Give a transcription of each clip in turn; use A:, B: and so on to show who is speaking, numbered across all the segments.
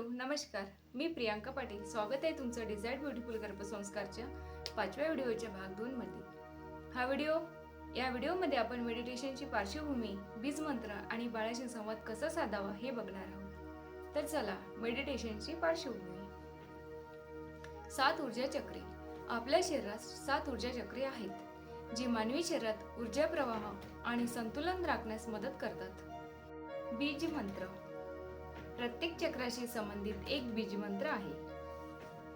A: Hello नमस्कार. मी प्रियांका पाटील. स्वागत आहे तुमचं डिझाईड ब्युटिफुल गर्भसंस्कारच्या पाचव्या व्हिडिओच्या भाग दोन मध्ये. हा व्हिडिओ या व्हिडिओमध्ये आपण मेडिटेशनची पार्श्वभूमी बीज मंत्र आणि बाळाशी संवाद कसा साधावा हे बघणार आहोत. तर चला मेडिटेशनची पार्श्वभूमी. सात ऊर्जा चक्रे. आपल्या शरीरात सात ऊर्जा चक्रे आहेत जी मानवी शरीरात ऊर्जा प्रवाह आणि संतुलन राखण्यास मदत करतात. बीज मंत्र. प्रत्येक चक्राशी संबंधित एक बीजमंत्र आहे.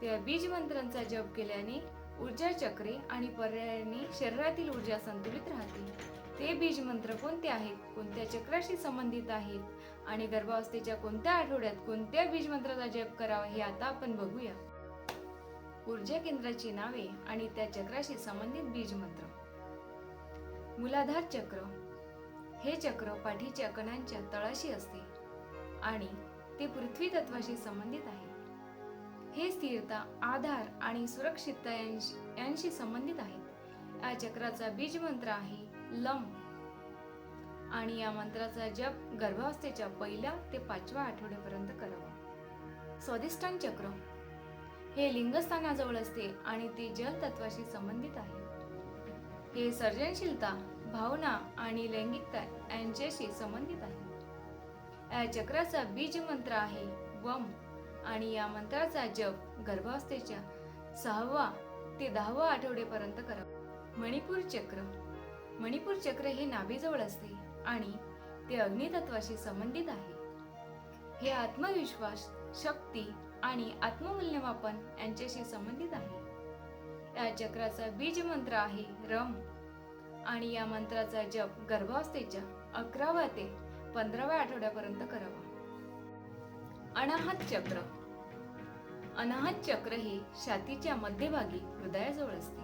A: त्या बीजमंत्रांचा जप केल्याने ऊर्जा चक्रे आणि पर्यायाने शरीरातील ऊर्जा संतुलित राहते. ते बीजमंत्र कोणते आहेत कोणत्या चक्राशी संबंधित आहेत आणि गर्भावस्थेच्या कोणत्या आठवड्यात कोणत्या बीजमंत्राचा जप करावा हे आता आपण बघूया. ऊर्जा केंद्राची नावे आणि त्या चक्राशी संबंधित बीजमंत्र. मूलाधार चक्र. हे चक्र पाठीच्या कणांच्या तळाशी असते आणि ते पृथ्वी तत्वाशी संबंधित आहे. हे स्थिरता आधार आणि सुरक्षितता यांशी यांशी संबंधित आहेत या चक्राचा बीज मंत्र आहे लम. आणि या मंत्राचा जप गर्भावस्थेच्या पहिल्या ते पाचव्या आठवड्यापर्यंत करावा. स्वादिष्टान चक्र. हे लिंगस्थानाजवळ असते आणि ते जल तत्वाशी संबंधित आहे. हे सर्जनशीलता भावना आणि लैंगिकता यांच्याशी संबंधित आहे. या चक्राचा बीज मंत्र आहे वम. आणि या मंत्राचा जप गर्भावस्थेच्या सहावा ते दहावा आठवड्यापर्यंत करा. मणिपूर चक्र. मणिपूर चक्र हे नाभीजवळ असते आणि ते अग्नितत्वाशी संबंधित आहे. हे आत्मविश्वास शक्ती आणि आत्ममूल्यमापन यांच्याशी संबंधित आहे. या चक्राचा बीज मंत्र आहे रम. आणि या मंत्राचा जप गर्भावस्थेच्या अकराव्या ते पंधराव्या आठवड्यापर्यंत करावा. अनाहत चक्र. अनाहत चक्र हे छातीच्या मध्यभागी हृदयाजवळ असते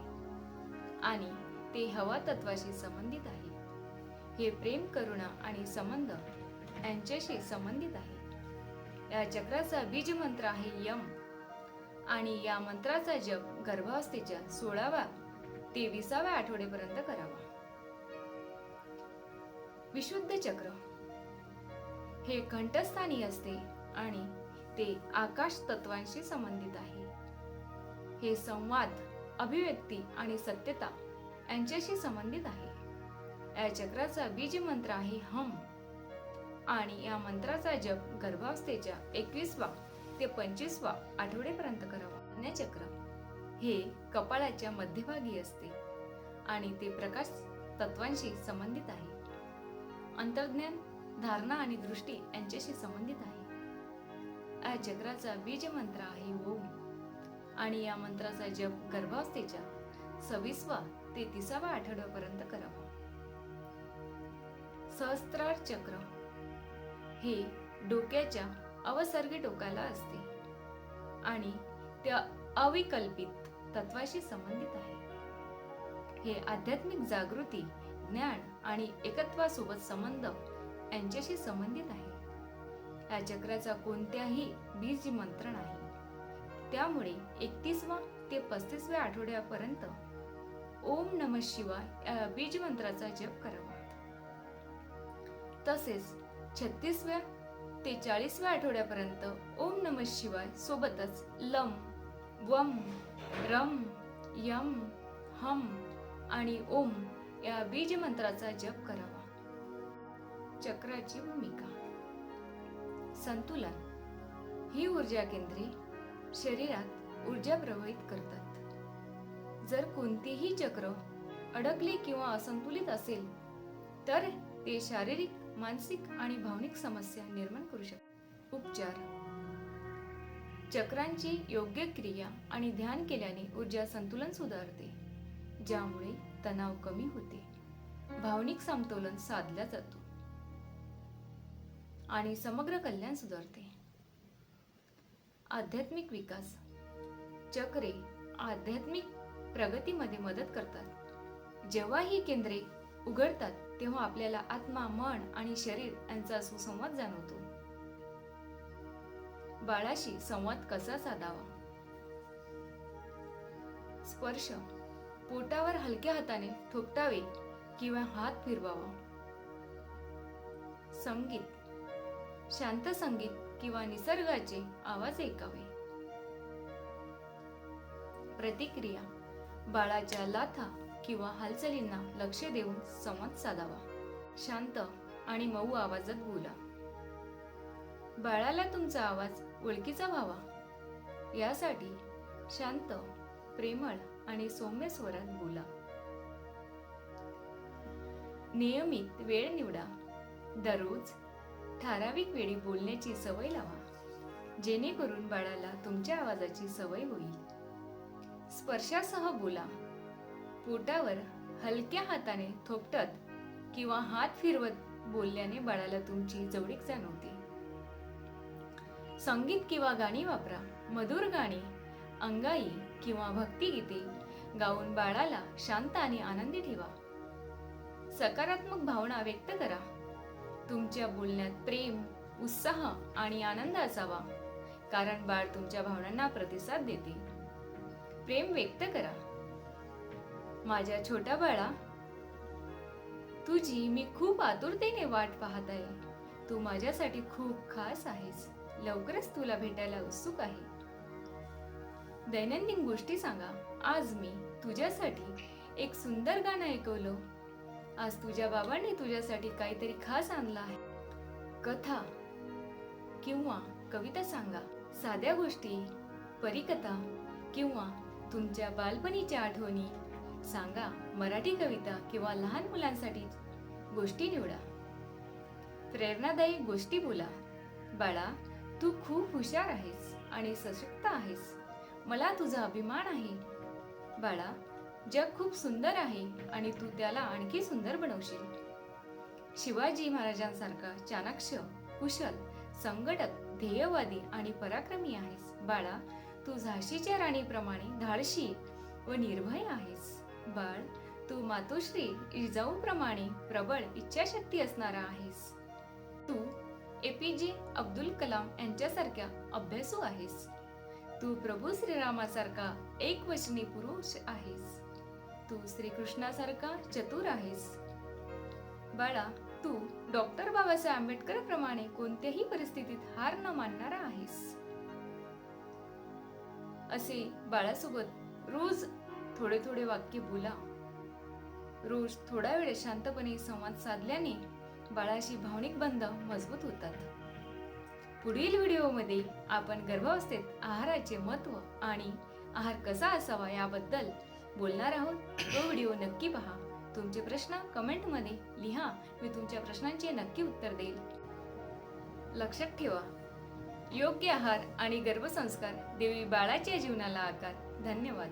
A: आणि ते हवा तत्वाशी संबंधित आहे. हे प्रेम करुणा आणि संबंध यांच्याशी संबंधित आहे. या चक्राचा बीज मंत्र आहे यम आणि या मंत्राचा जप गर्भावस्थेच्या सोळाव्या ते विसाव्या आठवड्यापर्यंत करावा. विशुद्ध चक्र. हे कंठस्थानी असते आणि ते आकाश तत्वांशी संबंधित आहे. हे संवाद अभिव्यक्ती आणि सत्यता यांच्याशी संबंधित आहे. या चक्राचा बीज मंत्र आहे हम. आणि या मंत्राचा जप गर्भावस्थेच्या एकवीसवा ते पंचवीसवा आठवड्यापर्यंत करावा. चक्र हे कपाळाच्या मध्यभागी असते आणि ते प्रकाश तत्वांशी संबंधित आहे. अंतर्ज्ञान धारणा आणि दृष्टी यांच्याशी संबंधित आहे. या चक्राचा बीज मंत्र आहे ओम. आणि या मंत्राचा जप गर्भावस्थेच्या सव्वीसवा ते तिसावा आठवड्यापर्यंत करावा. सहस्त्रार चक्र हे डोक्याच्या अवसर्गी टोकाला असते. आणि त्या अविकल्पित तत्वाशी संबंधित आहे. हे आध्यात्मिक जागृती ज्ञान आणि एकत्वासोबत संबंध यांच्याशी संबंधित आहे. या चक्राचा कोणत्याही बीज मंत्र नाही. त्यामुळे एकतीसवा ते पस्तीसव्या आठवड्यापर्यंत ओम नम शिवाय या बीज मंत्राचा जप करावा. तसेच छत्तीसव्या ते चाळीसव्या आठवड्यापर्यंत ओम नम शिवाय सोबतच लम वम रम यम हम आणि ओम या बीज मंत्राचा जप करावा. चक्राची भूमिका. संतुलन. ही ऊर्जा केंद्रे शरीरात ऊर्जा प्रवाहित करतात. जर कोणतीही चक्र अडकली किंवा असंतुलित असेल तर ते शारीरिक मानसिक आणि भावनिक समस्या निर्माण करू शकतात. उपचार. चक्रांची योग्य क्रिया आणि ध्यान केल्याने ऊर्जा संतुलन सुधारते ज्यामुळे तणाव कमी होते. भावनिक समतोलन साधला जातो. आणि समग्र कल्याण सुधारते. आध्यात्मिक विकास. चक्रे आध्यात्मिक प्रगतीमध्ये मदत करतात. जेव्हा ही केंद्रे उघडतात तेव्हा आपल्याला आत्मा मन आणि शरीर यांचा सुसंवाद जाणवतो. बाळाशी संवाद कसा साधावा? स्पर्श. पोटावर हलक्या हाताने थोपटावे किंवा हात फिरवावा. संगीत. शांत संगीत किंवा निसर्गाचे आवाज ऐकावे. प्रतिक्रिया. बाळाच्या लाथा किंवा हालचालींना लक्ष देऊन संवाद साधावा. शांत आणि मऊ आवाजात बोला. बाळाला तुमचा आवाज ओळखीचा व्हावा. यासाठी शांत प्रेमळ आणि सौम्य स्वरात बोला. नियमित वेळ निवडा. दररोज ठराविक वेळी बोलण्याची सवय लावा. जेणेकरून बाळाला तुमच्या आवाजाची सवय होईल. स्पर्शासह बोला. पोटावर हलक्या हाताने थोपटत किंवा हात फिरवत बोलल्याने बाळाला तुमची जवळीक जाणवते. संगीत किंवा गाणी वापरा. मधुर गाणी अंगाई किंवा भक्तिगीते गाऊन बाळाला शांत आणि आनंदी ठेवा. सकारात्मक भावना व्यक्त करा. तुमच्या बोलण्यात प्रेम उत्साह आणि आनंद असावा. कारण बाळ तुमच्या भावनांना प्रतिसाद देते. प्रेम व्यक्त करा. माझ्या छोट्या बाळा तुझी मी खूप आतुरतेने वाट पाहत आहे. तू माझ्यासाठी खूप खास आहेस. लवकरच तुला भेटायला उत्सुक आहे. दैनंदिन गोष्टी सांगा. आज मी तुझ्यासाठी एक सुंदर गाणं ऐकवलं. आज तुझ्या बाबांनी तुझ्यासाठी काहीतरी खास आणलं आहे. कथा किंवा कविता सांगा. साध्या गोष्टी परिकथा किंवा तुमच्या बालपणीच्या आठवणी सांगा. मराठी कविता किंवा लहान मुलांसाठी गोष्टी निवडा. प्रेरणादायी गोष्टी बोला. बाळा तू खूप हुशार आहेस आणि सशक्त आहेस. मला तुझा अभिमान आहे. बाळा जग खूप सुंदर आहे आणि तू त्याला आणखी सुंदर बनवशील. शिवाजी महाराजांसारखा चाणाक्ष कुशल संघटक ध्येयवादी आणि पराक्रमी आहेस. बाळा तू झाशीच्या राणीप्रमाणे धाडशी व निर्भय आहेस. बाळ तू मातोश्री इजाऊप्रमाणे प्रबळ इच्छाशक्ती असणारा आहेस. तू ए पी जे अब्दुल कलाम यांच्यासारख्या अभ्यासू आहेस. तू प्रभू श्रीरामासारखा एक वचनी पुरुष आहेस. तू श्रीकृष्णासारखा चतुर आहेस. बाळा तू डॉक्टर बाबासाहेब आंबेडकर प्रमाणे कोणत्याही परिस्थितीत हार न मानणारा आहेस. असे बाळासोबत रोज थोडे थोडे वाक्य बोला. रोज थोडा वेळ शांतपणे संवाद साधल्याने बाळाशी भावनिक बंध मजबूत होतात. पुढील व्हिडिओमध्ये आपण गर्भावस्थेत आहाराचे महत्त्व आणि आहार कसा असावा याबद्दल बोलणार आहोत तो व्हिडिओ नक्की पहा. तुमचे प्रश्न कमेंटमध्ये लिहा. मी तुमच्या प्रश्नांचे नक्की उत्तर देईल लक्षात ठेवा. योग्य आहार आणि गर्भसंस्कार देवी बाळाच्या जीवनाला आकार. धन्यवाद.